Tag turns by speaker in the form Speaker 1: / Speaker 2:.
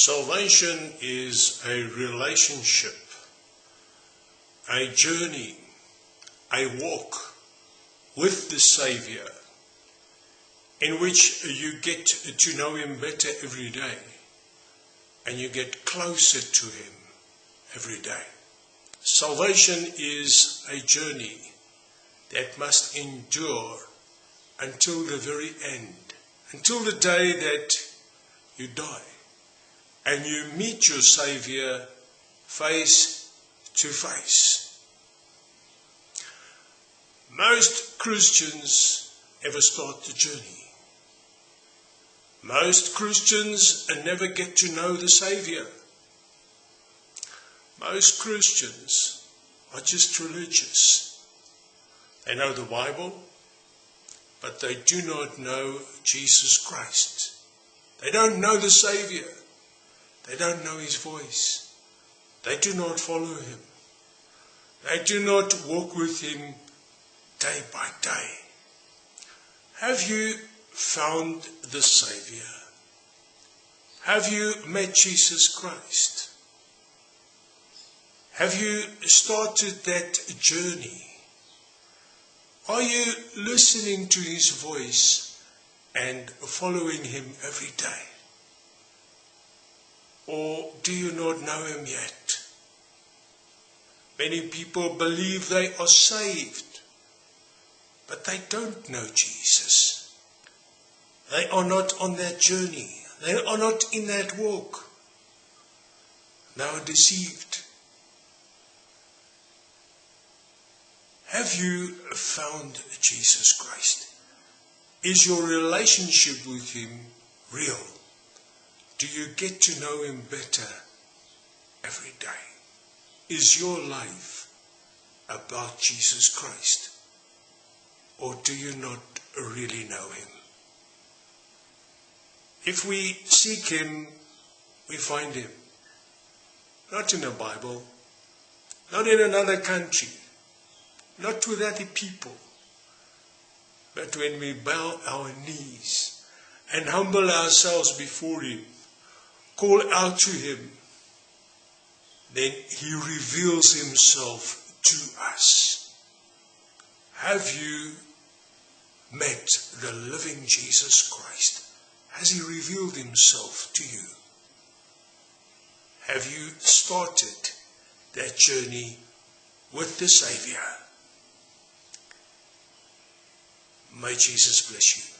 Speaker 1: Salvation is a relationship, a journey, a walk with the Saviour in which you get to know Him better every day and you get closer to Him every day. Salvation is a journey that must endure until the very end, until the day that you die and you meet your Saviour face to face. Most Christians ever start the journey. Most Christians never get to know the Saviour. Most Christians are just religious. They know the Bible, but they do not know Jesus Christ. They don't know the Saviour. They don't know his voice. They do not follow him. They do not walk with him day by day. Have you found the Saviour? Have you met Jesus Christ? Have you started that journey? Are you listening to his voice and following him every day? Or do you not know him yet? Many people believe they are saved, but they don't know Jesus. They are not on that journey. They are not in that walk. They are deceived. Have you found Jesus Christ? Is your relationship with Him real? Do you get to know Him better every day? Is your life about Jesus Christ? Or do you not really know Him? If we seek Him, we find Him. Not in the Bible, not in another country, not with other people, but when we bow our knees and humble ourselves before Him call out to him, then he reveals himself to us. Have you met the living Jesus Christ? Has he revealed himself to you? Have you started that journey with the Saviour? May Jesus bless you.